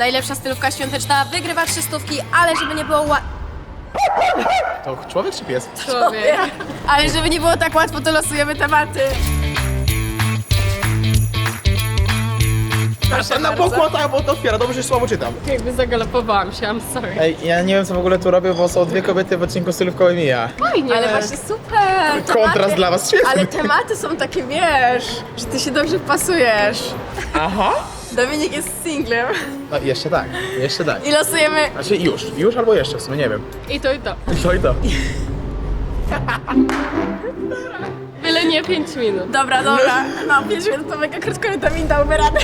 Najlepsza stylówka świąteczna wygrywa trzy stówki, ale żeby nie było ła... To człowiek czy pies? Człowiek. Ale żeby nie było tak łatwo, to losujemy tematy. A na boku tak, bo to otwiera, dobrze, że słabo czytam. Jakby zagalopowałam się, I'm sorry. Ej, ja nie wiem co w ogóle tu robię, bo są dwie kobiety w odcinku stylówkowej Mija. Fajnie. Ale właśnie super. Kontrast tematy- dla was świetny. Ale tematy są takie, wiesz, że ty się dobrze wpasujesz. Aha. Dominik jest singlem. No jeszcze tak, jeszcze tak. I losujemy... Znaczy już, już albo jeszcze w sumie, nie wiem. I to i to. I to i to. Byle nie 5 minut. Dobra, dobra. No, 5 minut to mega krótko, ale Dominik dałby radę.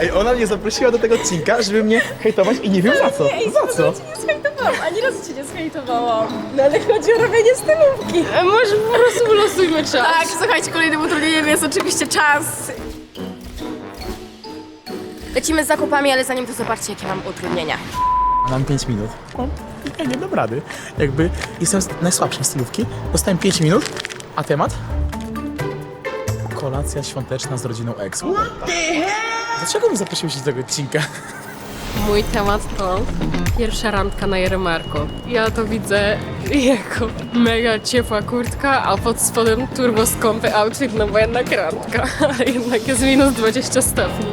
Ej, ona mnie zaprosiła do tego odcinka, żeby mnie hejtować i nie wiem za co. Za co? Nie zhejtowałam, ani razu cię nie zhejtowałam. No ale chodzi o robienie stylówki. A może po prostu losujmy czas. Tak, słuchajcie, kolejnym utrudnieniem jest oczywiście czas. Lecimy z zakupami, ale zanim to zobaczcie, jakie mam utrudnienia. Mam 5 minut. Mam, ja nie dam rady. Jakby jestem z najsłabszej stylówki, dostałem 5 minut, a temat? Kolacja świąteczna z rodziną ex. Dlaczego mnie zaprosiłeś do tego odcinka? Mój temat to pierwsza randka na jarmarku. Ja to widzę jako mega ciepła kurtka, a pod spodem turbo skąpy outfit, no bo jednak randka, ale jednak jest minus 20 stopni.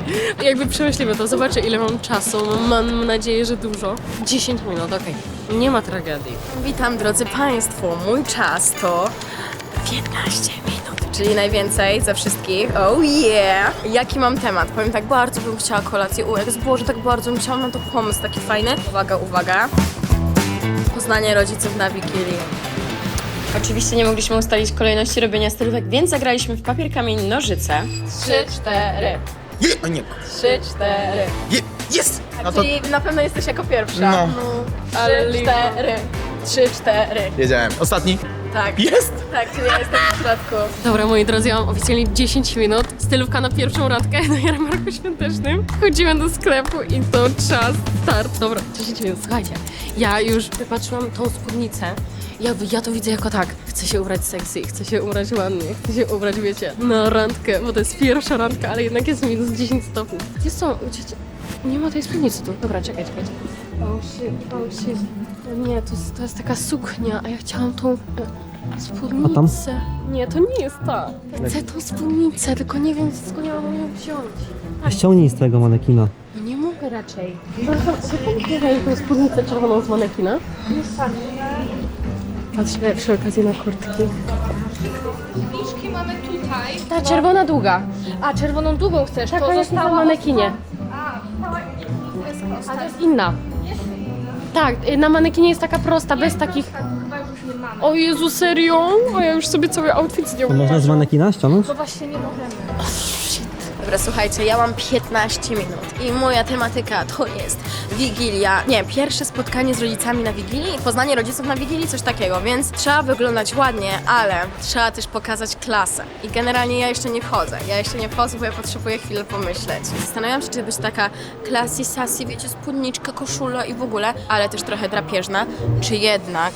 Jakby przemyślimy to, zobaczę ile mam czasu, mam nadzieję, że dużo. 10 minut, okej. Nie ma tragedii. Witam drodzy Państwo, mój czas to 15 minut. Czyli najwięcej ze wszystkich. Oh yeah! Jaki mam temat? Powiem tak, bardzo bym chciała kolację u ex. Tak bardzo bym chciała na to pomysł taki fajny. Uwaga, uwaga. Poznanie rodziców na Wigilii. Oczywiście nie mogliśmy ustalić kolejności robienia stylówek, więc zagraliśmy w papier, kamień, nożyce. 3, 4. Je, o nie, 3, 4. je, jest! No to Czyli na pewno jesteś jako pierwsza. No. Ale 3, lipa. 4. 3, 4. wiedziałem. Ostatni. Tak. Jest! Tak, czyli ja jestem w środku. Dobra, moi drodzy, ja mam oficjalnie 10 minut. Stylówka na pierwszą randkę na jarmarku świątecznym. Chodziłem do sklepu i to czas start. Dobra, 10 minut, słuchajcie. Ja już wypatrzyłam tą spódnicę. Ja, ja to widzę jako tak. Chcę się ubrać sexy, chcę się ubrać ładnie, chcę się ubrać, wiecie, na randkę, bo to jest pierwsza randka, ale jednak jest minus 10 stopni. Gdzie są? Gdzie, nie ma tej spódnicy tu. Dobra, czekaj, czekaj. Oh shit, oh shit. Nie, to jest, to jest taka suknia, a ja chciałam tą e, spódnicę. Nie, to nie jest ta. Chcę tą spódnicę, tylko nie wiem skąd ja mam ją wziąć. Ściągnij z tego manekina. No nie mogę raczej. Zaraz tą spódnicę czerwoną z manekina. Patrzę przy okazji na kurtki. Miszki mamy tutaj. Ta czerwona długa. A czerwoną długą chcesz? to jest na manekinie. A to jest inna. Tak, y, na manekinie jest taka prosta, bez takich... Chyba już nie mamy. O Jezu, serio? A ja już sobie cały outfit z nią To można z manekina ściągnąć? To właśnie nie możemy. Dobra, słuchajcie, ja mam 15 minut i moja tematyka to jest Wigilia. Nie, pierwsze spotkanie z rodzicami na Wigilii, poznanie rodziców na Wigilii, coś takiego, więc trzeba wyglądać ładnie, ale trzeba też pokazać klasę. I generalnie ja jeszcze nie wchodzę. Ja jeszcze nie wchodzę, bo ja potrzebuję chwilę pomyśleć. Zastanawiam się, czy być taka classy, sassy, wiecie, spódniczka, koszula i w ogóle, ale też trochę drapieżna, czy jednak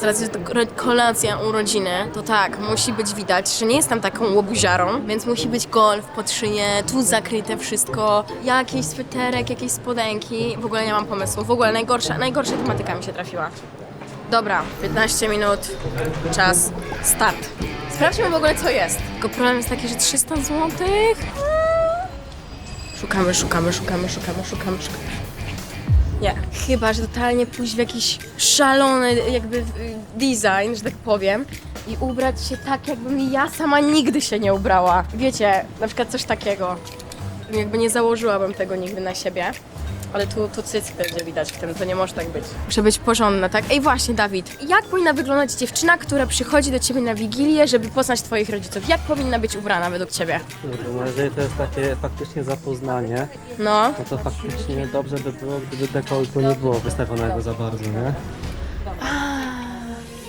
z racji, że to kolacja urodziny, to tak, musi być widać, że nie jestem taką łobuziarą, więc musi być golf pod szyję, tu zakryte wszystko, jakiś sweterek, jakieś spodenki, w ogóle nie mam pomysłu, w ogóle najgorsza, najgorsza tematyka mi się trafiła. Dobra, 15 minut, czas, start. Sprawdźmy w ogóle co jest. Tylko problem jest taki, że 300 zł. Szukamy, szukamy, szukamy, szukamy, szukamy, szukamy. Nie. Chyba, że totalnie pójść w jakiś szalony jakby y, design, że tak powiem i ubrać się tak, jakbym ja sama nigdy się nie ubrała. Wiecie, na przykład coś takiego. Jakby nie założyłabym tego nigdy na siebie. Ale tu, tu cycki będzie widać w tym, to nie może tak być. Muszę być porządna, tak? Ej, właśnie, Dawid, jak powinna wyglądać dziewczyna, która przychodzi do ciebie na Wigilię, żeby poznać twoich rodziców? Jak powinna być ubrana według ciebie? Kurde, no jeżeli to jest takie faktycznie zapoznanie, No. no to faktycznie dobrze by było, gdyby dekoltu nie było wystawionego za bardzo, nie?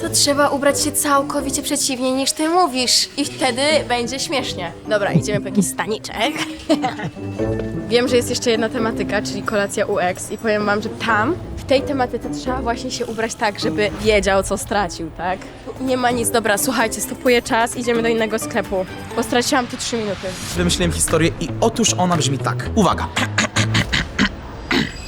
To trzeba ubrać się całkowicie przeciwnie niż ty mówisz i wtedy będzie śmiesznie. Dobra, idziemy po jakiś staniczek. Wiem, że jest jeszcze jedna tematyka, czyli kolacja UX i powiem wam, że tam, w tej tematyce trzeba właśnie się ubrać tak, żeby wiedział, co stracił, tak? Nie ma nic. Dobra, słuchajcie, stopuję czas, idziemy do innego sklepu, bo straciłam tu 3 minuty. Wymyśliłem historię i otóż ona brzmi tak. Uwaga!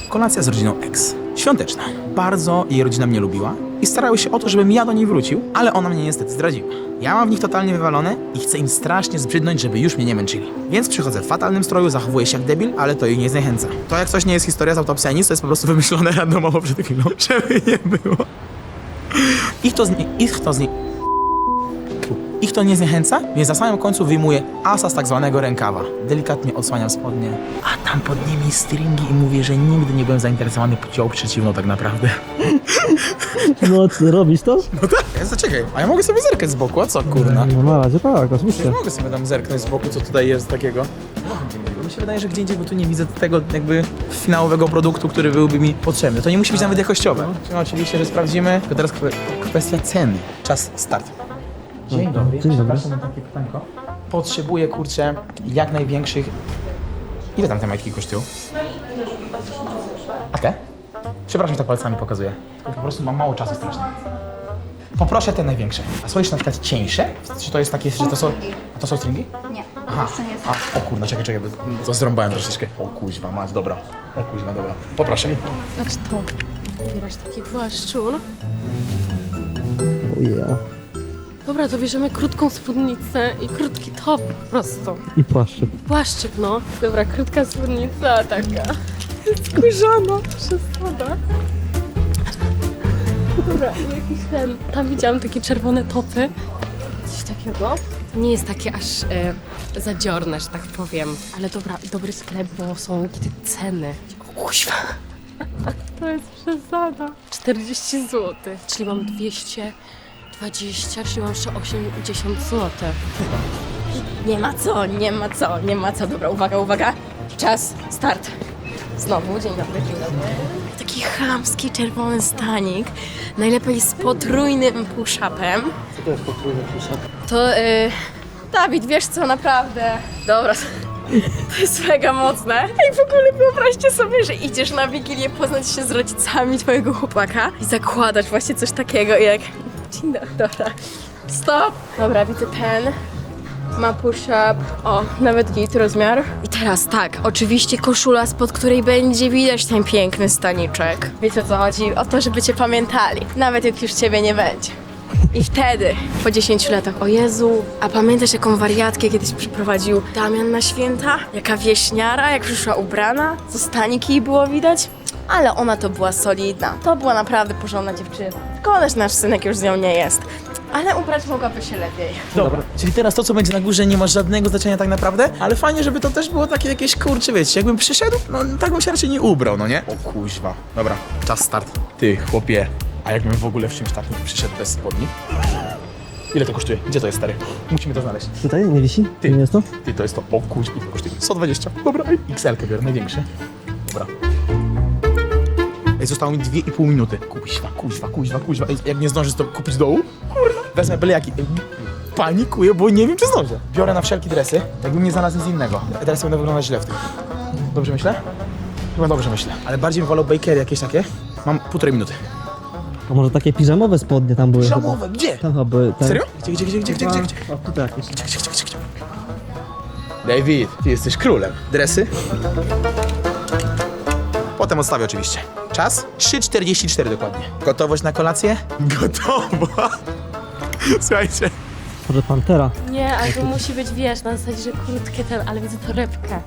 Kolacja z rodziną X. Świąteczna. Bardzo jej rodzina mnie lubiła i starały się o to, żebym ja do niej wrócił, ale ona mnie niestety zdradziła. Ja mam w nich totalnie wywalone i chcę im strasznie zbrzydnąć, żeby już mnie nie męczyli. Więc przychodzę w fatalnym stroju, zachowuję się jak debil, ale to ich nie zniechęca. To jak coś nie jest historia z autopsji, nic, to jest po prostu wymyślone randomowo przed chwilą, żeby nie było. Ich to, zni- ich to zni- ich to nie zniechęca, więc na samym końcu wyjmuję asa z tak zwanego rękawa. Delikatnie odsłaniam spodnie, a tam pod nimi stringi i mówię, że nigdy nie byłem zainteresowany płcią przeciwną tak naprawdę. No, ty robisz to? No tak, ja zaczekaj, a ja mogę sobie zerkać z boku, a co kurna? No na razie tak, oczywiście. Mogę sobie tam zerknąć z boku, co tutaj jest takiego. Mi się wydaje, że gdzie indziej, bo tu nie widzę tego jakby finałowego produktu, który byłby mi potrzebny. To nie musi być nawet jakościowe. No, oczywiście, że sprawdzimy. Tylko teraz kwe- kwestia ceny. Czas start. Dzień dobry. Dzień dobry. Przepraszam, mam takie pytanko. Potrzebuję, kurczę, jak największych... Ile tam te majtki kosztują? A te? Przepraszam, że tak palcami pokazuję. Tylko po prostu mam mało czasu strasznie. Poproszę te największe. A są jeszcze na przykład cieńsze? Czy to jest takie, że to są... A to są stringi? Nie, Aha. jeszcze nie jest. A, o kurna, czekaj, czekaj, bo to zrąbałem troszeczkę. O kuźwa, mać, dobra. O kuźwa, dobra. Poproszę. Patrz to. Bierzesz taki płaszczur. O ja. Dobra, to bierzemy krótką spódnicę i krótki top po prostu. I płaszczyk. Płaszczyk, no. Dobra, krótka spódnica, taka skórzana, przesada. Dobra, i jakiś ten... Tam widziałam takie czerwone topy. Coś takiego. Nie jest takie aż e, zadziorne, że tak powiem. Ale dobra, dobry sklep, bo są takie ceny. O kuźwa. To jest przesada. 40 zł, czyli mam 220, czyli mam jeszcze 80 zł. Nie ma co, nie ma co, nie ma co. Dobra, uwaga, uwaga. Czas, start. Znowu, dzień dobry, dzień dobry. Taki chamski czerwony stanik. Najlepiej z potrójnym push-upem. Co to jest potrójny push-up? To, y, Dawid, wiesz co, naprawdę. Dobra, to jest mega mocne. Ej, w ogóle wyobraźcie sobie, że idziesz na Wigilię poznać się z rodzicami twojego chłopaka i zakładasz właśnie coś takiego jak... Dzień dobry, dobra. Stop. Dobra, widzę ten. Ma push-up. O, nawet git rozmiar. I teraz tak, oczywiście koszula, spod której będzie widać ten piękny staniczek. Wiecie o co chodzi? O to, żeby cię pamiętali. Nawet jak już ciebie nie będzie. I wtedy, po 10 latach, o Jezu, a pamiętasz jaką wariatkę kiedyś przyprowadził Damian na święta? Jaka wieśniara, jak przyszła ubrana? Co staniki jej było widać? Ale ona to była solidna. To była naprawdę porządna dziewczyna. Szkoda, że nasz synek już z nią nie jest. Ale ubrać mogłaby się lepiej. Dobra. Czyli teraz to, co będzie na górze, nie ma żadnego znaczenia tak naprawdę, ale fajnie, żeby to też było takie jakieś kurcze, wiecie, jakbym przyszedł, no tak bym się raczej nie ubrał, no nie? O kuźwa. Dobra, czas start. Ty, chłopie, a jakbym w ogóle w czymś takim przyszedł bez spodni? Ile to kosztuje? Gdzie to jest, stary? Musimy to znaleźć. Tutaj nie wisi? Ty. Nie jest to? Ty, to jest to. O kuźwa, ile to kosztuje? 120. Dobra, XL-kę biorę, największy. Ej, zostało mi 2,5 minuty. Kuźwa, kuźwa, kuźwa, kuźwa. Ej, jak nie zdążysz to kupić dołu? Kurwa. Wezmę byle jaki. Ej, Panikuję, bo nie wiem, czy zdążę. Biorę na wszelki dresy, jakbym nie znalazł nic innego. Dresy będą wyglądać źle w tym. Dobrze myślę? Chyba dobrze myślę. Ale bardziej bym wolał bakery jakieś takie. Mam półtorej minuty. A może takie piżamowe spodnie tam były gdzie? chyba? Tam chyba były. Ten... Serio? Gdzie, gdzie, gdzie, gdzie, gdzie, gdzie, gdzie? O, tutaj jakieś. Gdzie, gdzie, gdzie, gdzie, gdzie? David, ty jesteś królem. Dresy? Potem odstawię oczywiście. Czas? 3.44 dokładnie. Gotowość na kolację? Gotowa. Słuchajcie. Może Pantera. Nie, ale to musi być, wiesz, na zasadzie, że krótkie ten, ale widzę torebkę.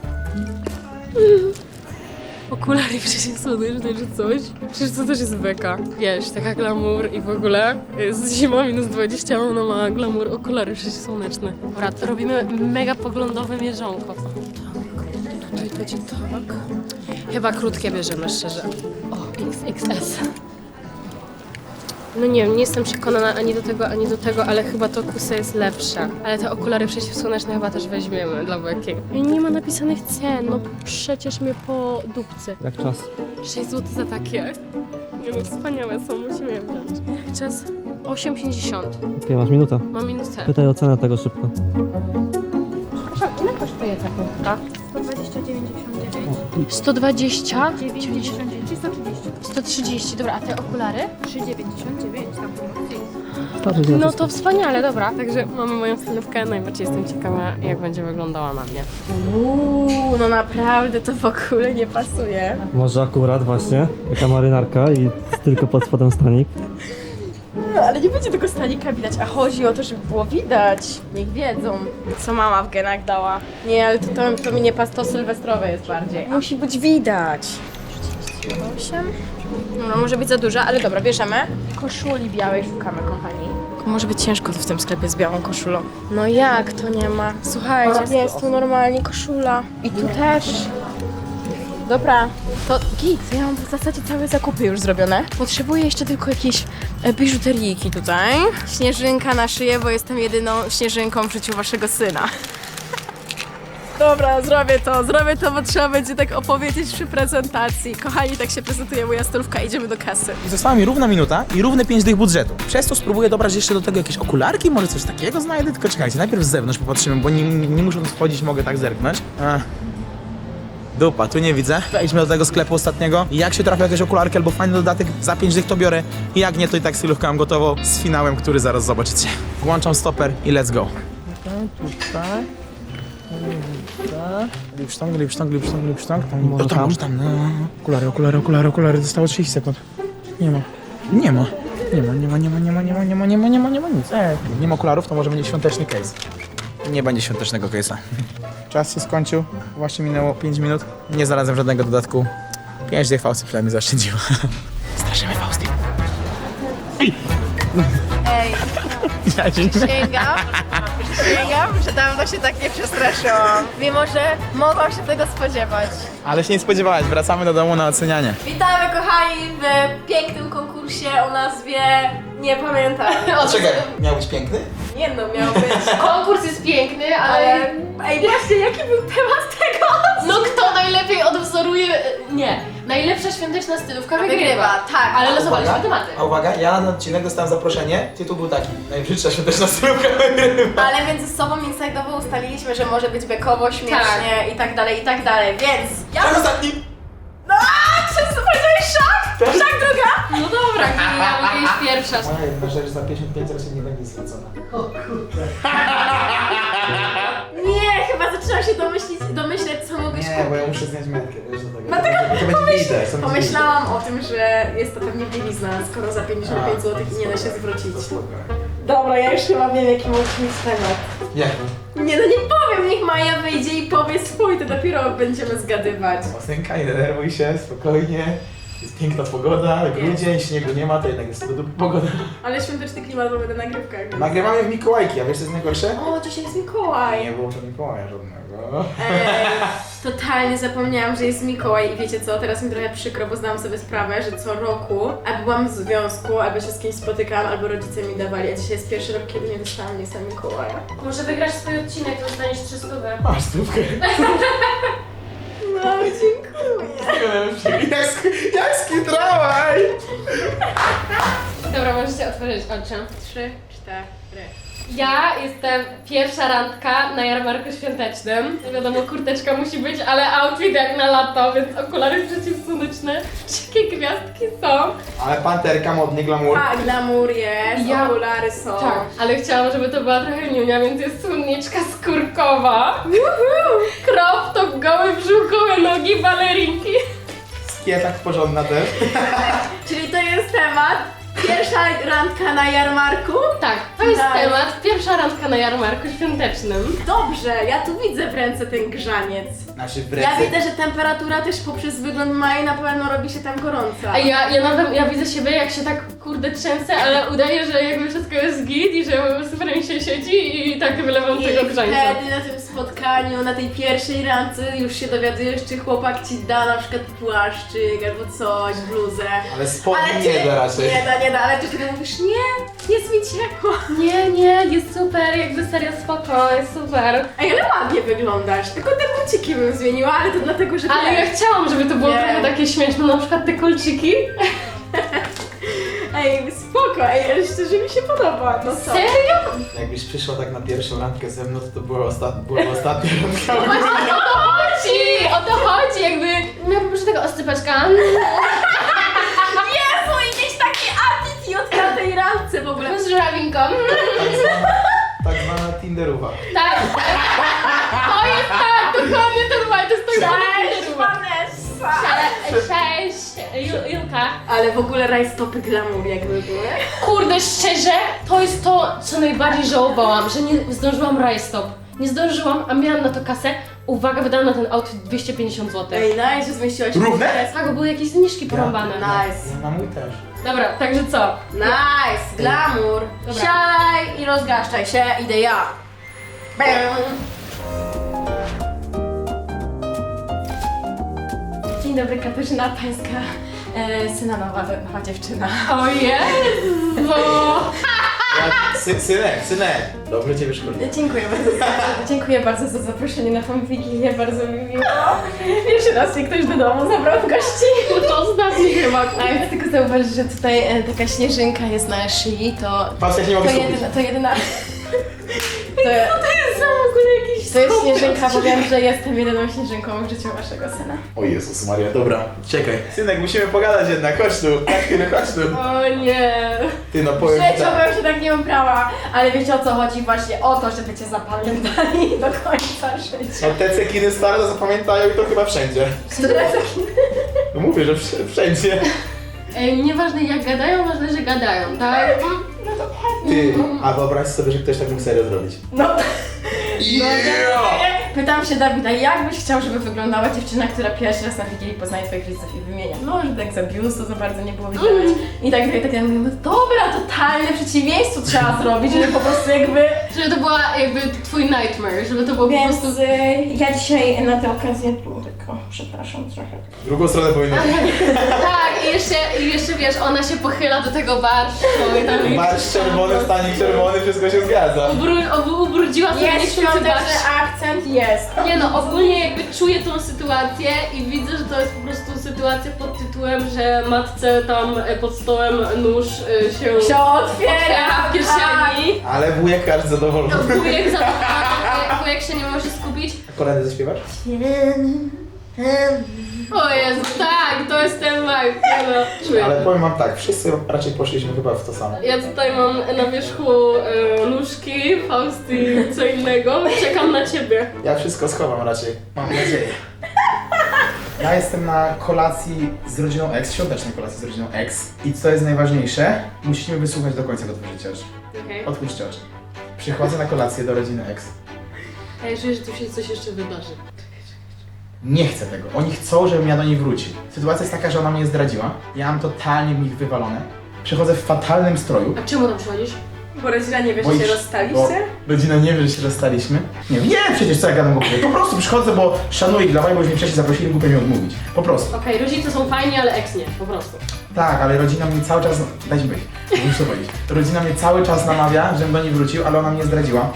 Okulary przecież słoneczne czy coś. Przecież to też jest beka. Wiesz, taka glamour i w ogóle jest zima minus 20, a ona ma glamour, okulary przecież słoneczne. Dobra, to robimy mega poglądowe mierzonko. Tak, tutaj będzie tak. Chyba krótkie bierzemy, szczerze. XXS. No nie wiem, nie jestem przekonana ani do tego, ani do tego, ale chyba to kusa jest lepsze. Ale te okulary przeciwsłoneczne chyba też weźmiemy dla Beki. I nie ma napisanych cen, no przecież mnie po dupcy. Jak czas? 6 zł za takie. Nie no, wspaniałe są, musimy je wziąć. Czas 8,50. Okej, masz minutę. Mam minus cen. Pytaj o cenę tego szybko. Przepraszam, ile kosztuje ta kurtka? 120 199. 120? 99 i 130. 130, dobra, a te okulary? 3,99 tam promocji. No to. to wspaniale, dobra. Także mamy moją stylówkę, najbardziej jestem ciekawa, jak będzie wyglądała na mnie. Uuu, no naprawdę to w ogóle nie pasuje. Może akurat właśnie, taka marynarka i tylko pod spodem stanik. No, ale nie będzie tego stanika widać, a chodzi o to, żeby było widać. Niech wiedzą, co mama w genach dała. Nie, ale to, to, to mi nie pas, to sylwestrowe jest bardziej. Musi być widać. 38? No, może być za duża, ale dobra, bierzemy. Koszuli białej szukamy, kochani. Może być ciężko w tym sklepie z białą koszulą. No jak to nie ma? Słuchajcie, jest tu normalnie koszula. I tu też. Dobra, to git, ja mam w zasadzie całe zakupy już zrobione. Potrzebuję jeszcze tylko jakieś e, biżuteryjki tutaj. Śnieżynka na szyję, bo jestem jedyną śnieżynką w życiu waszego syna. Dobra, zrobię to, zrobię to, bo trzeba będzie tak opowiedzieć przy prezentacji. Kochani, tak się prezentuje moja stolówka, idziemy do kasy. I została mi równa minuta i równe 5 dych budżetu. Przez to spróbuję dobrać jeszcze do tego jakieś okularki, może coś takiego znajdę, tylko czekajcie, najpierw z zewnątrz popatrzymy, bo nie, nie muszę wchodzić, mogę tak zerknąć. Ech. Dupa, tu nie widzę. Wejdźmy do tego sklepu ostatniego. Jak się trafi jakieś okularki albo fajny dodatek, za 5 dych to biorę. I jak nie, to i tak stylówkę mam gotową z finałem, który zaraz zobaczycie. Włączam stoper i let's go. Tutaj, tutaj. Lipsztąg, lipsztąg, lipsztąg, lipsztąg. Tam, Może o, tam, tam? może tam, no. Okulary, okulary, okulary, okulary. Zostało 30 sekund. Nie ma. Nie ma. Nie ma, nie ma, nie ma, nie ma, nie ma, nie ma, nie ma, nie ma, nie ma nic. E, nie ma okularów, to może będzie świąteczny case. Nie będzie świątecznego case'a. Czas się skończył. Właśnie minęło 5 minut. Nie znalazłem żadnego dodatku. 5 dych Fausty chwilę mi zaoszczędziła. Straszymy Fausty. Ej, Ja się nie... Przysięgam, że dawno się tak nie przestraszyłam. Mimo, że mogłam się tego spodziewać. Ale się nie spodziewałaś. Wracamy do domu na ocenianie. Witamy kochani w pięknym konkursie o nazwie Nie pamiętam. Czekaj, miał być piękny? Nie no, miał być. Konkurs jest piękny, ale... Ale. Ej, właśnie, jaki był temat tego? No kto najlepiej odwzoruje... Nie, najlepsza świąteczna stylówka wygrywa. Wygrywa, tak. Ale losowaliśmy tematy. A uwaga, ja na ten odcinek dostałem zaproszenie. Tytuł był taki. Najbrzydsza świąteczna stylówka wygrywa. Ale między sobą inside'owo ustaliliśmy, że może być bekowo, śmiesznie i tak dalej, i tak dalej, więc ja... Tak ostatni! No, a, czy powiedziałeś szak? Szak druga? No dobra, ja mogę iść pierwsza. Moja jedna rzecz za 55 raczej nie będzie zwrócona. Nie, chyba zaczęłam się domyślić, domyśleć, co mogłeś Nie, bo ja muszę znieść metkę, wiesz, do tego. Dlatego to będzie widać. to będzie Pomyślałam o tym, że jest to pewnie bielizna, skoro za 55 zł i nie da się zwrócić. Dobra, ja już chyba wiem, jaki może mieć temat. Jak? Nie no, nie powiem, niech Maja wyjdzie i powie swój, to dopiero będziemy zgadywać. Osynka, nie denerwuj się, spokojnie. Jest piękna pogoda, grudzień, śniegu nie ma, to jednak jest to pogoda. Ale świąteczny klimat mamy na nagrywkach. więc- Nagrywamy w Mikołajki, a wiesz co jest najgorsze? O, dzisiaj jest Mikołaj. Nie było to Mikołaja żadnego. Ej, totalnie zapomniałam, że jest Mikołaj i wiecie co, teraz mi trochę przykro, bo zdałam sobie sprawę, że co roku albo byłam w związku, albo się z kimś spotykałam, albo rodzice mi dawali, a dzisiaj jest pierwszy rok, kiedy nie dostałam na Mikołaja. Może wygrasz swój odcinek, to dostaniesz 300 Masz stówkę. No, dziękuję. Jak, sk- jak skitrałaj! Dobra, możecie otworzyć oczy. Trzy, cztery. Ja jestem pierwsza randka na jarmarku świątecznym. Wiadomo, kurteczka musi być, ale outfit jak na lato, więc okulary przeciwsłoneczne. Jakie gwiazdki są. Ale panterka, modny glamour. Tak, glamour jest, Ja- okulary są. Tak, ale chciałam, żeby to była trochę niunia, więc jest słonniczka skórkowa. Crop top, goły brzuch, gołe nogi, balerinki. Skietak porządna też. Czyli to jest temat. Pierwsza randka na jarmarku? Tak, to jest Nice. temat. Pierwsza randka na jarmarku świątecznym. Dobrze, ja tu widzę w ręce ten grzaniec. Znaczy w Ja widzę, że temperatura też poprzez wygląd Mai na pewno robi się tam gorąca. A ja, ja nawet, ja widzę siebie jak się tak kurde trzęsę, ale udaję, że jakby wszystko jest git i że super mi się siedzi i tak wylewam I tego grzańca. wtedy na tym spotkaniu, na tej pierwszej randce już się dowiadujesz, czy chłopak ci da na przykład płaszczyk albo coś, bluzę. Ale spodni Ale nie ty- da raczej. Nie da, nie da, ale ty wtedy mówisz, nie, jest mi ciepło. Nie, nie, jest super, jakby serio spoko, jest super. Ej, ale ładnie wyglądasz, tylko te buciki bym zmieniła, ale to dlatego, że Ale ja chciałam, żeby to było Nie. trochę takie śmieszne, na przykład te kolczyki. Ej, spoko, ej, ale szczerze mi się podoba, no co? Serio? Jakbyś przyszła tak na pierwszą randkę ze mną, to to była, ostat... była ostatnia randka. Właśnie o to chodzi! O to chodzi, jakby... Miał po prostu tego oscypaczka. Jezu, i mieć taki attitude na tej randce w ogóle. Z żurawinką. Tak zwana Tinderuwa. Tak. To jest tak, dokładnie Cześć, Vanessa! Cześć, Ju- Julka. Ale w ogóle rajstopy glamour jakby były. Kurde, szczerze, to jest to, co najbardziej żałowałam, że nie zdążyłam rajstop. Nie zdążyłam, a miałam na to kasę. Uwaga, wydałam na ten outfit 250 zł. Ej, nice, że zmieściłaś Równe? Tak, bo były jakieś zniżki porąbane. Nice. Na mój też. Dobra, także co? Nice, glamour. Dobra. Siadaj i rozgaszczaj się, idę ja. Bam. Dzień dobry, Katarzyna Pańska. E, syna nowa, nowa dziewczyna. O Jezu! Sy synek, synek. Dobrze cię wyszkoliłem. Dziękuję bardzo, za, dziękuję bardzo za zaproszenie na tą wigilię, bardzo mi miło. Pierwszy raz mnie ktoś do domu zabrał w gości. To ostatni chyba. A ja chcę tylko zauważyć, że tutaj e, taka śnieżynka jest na szyi, to, Patrz, jak nie mogę to, skupić. jedyna, to jedyna... To, jakiś to jest śnieżynka, bo wiem, że jestem jedyną śnieżynką w życiu waszego syna. O Jezus Maria, dobra. Czekaj. Synek, musimy pogadać jednak, chodź tu. Tak, ty, no chodź tu. O nie. Ty, no powiem ci życiu tak. bym się tak nie ubrała, ale wiecie o co chodzi? Właśnie o to, żeby cię zapamiętali do końca życia. No te cekiny stare to zapamiętają i to chyba wszędzie. No mówię, że wsz- wszędzie. Ej, nieważne jak gadają, ważne, że gadają, tak? Ty, a wyobraź sobie, że ktoś tak mógł serio zrobić. No, Yeah! Pytam się Dawida, jak byś chciał, żeby wyglądała dziewczyna, która pierwszy raz na Wigilii poznaje twoich rodziców i wymienia? No, że tak za biustu za bardzo nie było widać. I tak dalej, tak ja mówię, no dobra, totalne przeciwieństwo trzeba zrobić, żeby po prostu jakby... Żeby to była jakby twój nightmare, żeby to było po prostu... Y, ja dzisiaj na tę okazję, tylko przepraszam trochę. W drugą stronę powinno Tak, i jeszcze, i jeszcze wiesz, ona się pochyla do tego barszczu i tam... Marsz czerwony, stanik czerwony, wszystko się zgadza. Ubru, ob, ubrudziła sobie Jest świąteczny akcent, jest. Nie no, ogólnie jakby czuję tą sytuację i widzę, że to jest po prostu sytuacja pod tytułem, że matce tam e, pod stołem nóż e, się Się otwiera otwiera w kieszeni. Ale wujek każdy zadowolony. No, wujek zadowolony, wujek się nie może skupić. Kolendy zaśpiewasz? O Jezu, tak, to jest ten vibe, no, czuję. Ale powiem wam tak, wszyscy raczej poszliśmy chyba w to samo. Ja tutaj mam na wierzchu e, nóżki, Fausty, co innego. Czekam na ciebie. Ja wszystko schowam raczej, mam nadzieję. Ja jestem na kolacji z rodziną X, świątecznej kolacji z rodziną X. I co jest najważniejsze, musimy wysłuchać do końca, otworzycie oczy. Okej. Otwórzcie oczy. Przychodzę na kolację do rodziny X. A że tu się coś jeszcze wydarzy. Nie chcę tego. Oni chcą, żebym ja do niej wrócił. Sytuacja jest taka, że ona mnie zdradziła. Ja mam totalnie w nich wywalone. Przychodzę w fatalnym stroju. A czemu tam przychodzisz? Bo rodzina nie wie, że się ich- rozstaliście? Rodzina nie wie, że się rozstaliśmy. Nie wiem, nie przecież co ja gadam głupie. Po prostu przychodzę, bo szanuję ich dla bo już mnie wcześniej zaprosili, głupio mi odmówić. Po prostu. Okej, rodzice są fajni, ale ex nie, po prostu. Tak, ale rodzina mnie cały czas... Dajcie być, muszę powiedzieć. Rodzina mnie cały czas namawia, żebym do niej wrócił, ale ona mnie zdradziła.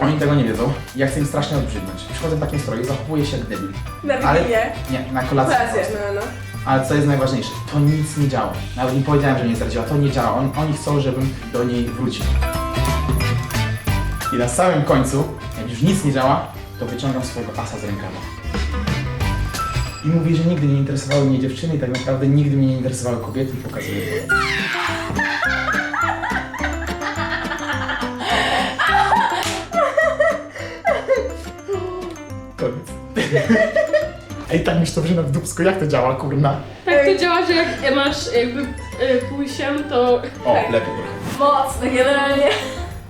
Oni tego nie wiedzą. Ja chcę im strasznie odbrzydnąć. Przychodzę w takim stroju, zachowuję się jak debil. Na Ale... Wigilię? Nie, na kolację. po prostu. no, no. Ale co jest najważniejsze, to nic nie działa. Nawet nie powiedziałem, że mnie zdradziła, to nie działa. On, oni chcą, żebym do niej wrócił. I na samym końcu, jak już nic nie działa, to wyciągam swojego asa z rękawa. I mówi, że nigdy nie interesowały mnie dziewczyny i tak naprawdę nigdy mnie nie interesowały kobiety i pokazuje to. Ej, tak mi się to wrzyna w dupsko, jak to działa, kurna? Tak to działa, że jak masz jakby pójsiem, to... O, lepiej trochę. Mocno, generalnie.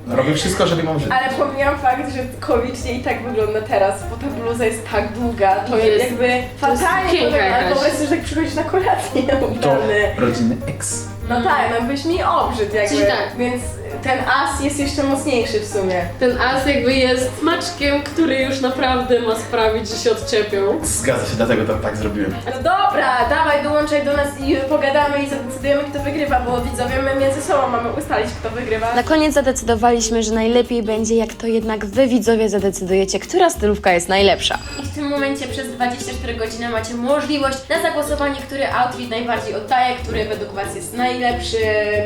Robię wszystko, żeby ją żyć. Ale pomijam fakt, że komicznie i tak wygląda teraz, bo ta bluza jest tak długa, to Jest- jakby fatalnie piękna wygląda. jakaś. Sobie, że jak przychodzisz na kolację To ubrany. rodziny X. No tak, no byś mi obrzyd jakby, Coś tak. więc ten as jest jeszcze mocniejszy w sumie. Ten as jakby jest smaczkiem, który już naprawdę ma sprawić, że się odczepią. Zgadza się, dlatego to tak zrobiłem. No dobra, dawaj, dołączaj do nas i pogadamy i zadecydujemy kto wygrywa, bo widzowie my między sobą mamy ustalić kto wygrywa. Na koniec zadecydowaliśmy, że najlepiej będzie, jak to jednak wy widzowie zadecydujecie, która stylówka jest najlepsza. I w tym momencie przez 24 godziny macie możliwość na zagłosowanie, który outfit najbardziej oddaje, który według was jest najlepszy,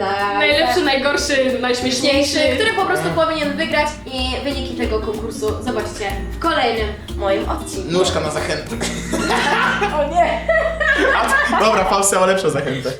na... Najlepszy, najgorszy, najśmieszniejszy. Najśmieszniejszy, który po prostu powinien wygrać i wyniki tego konkursu zobaczcie w kolejnym moim odcinku. Nóżka na zachętę. O nie! Dobra, Fausta ma lepszą zachętę.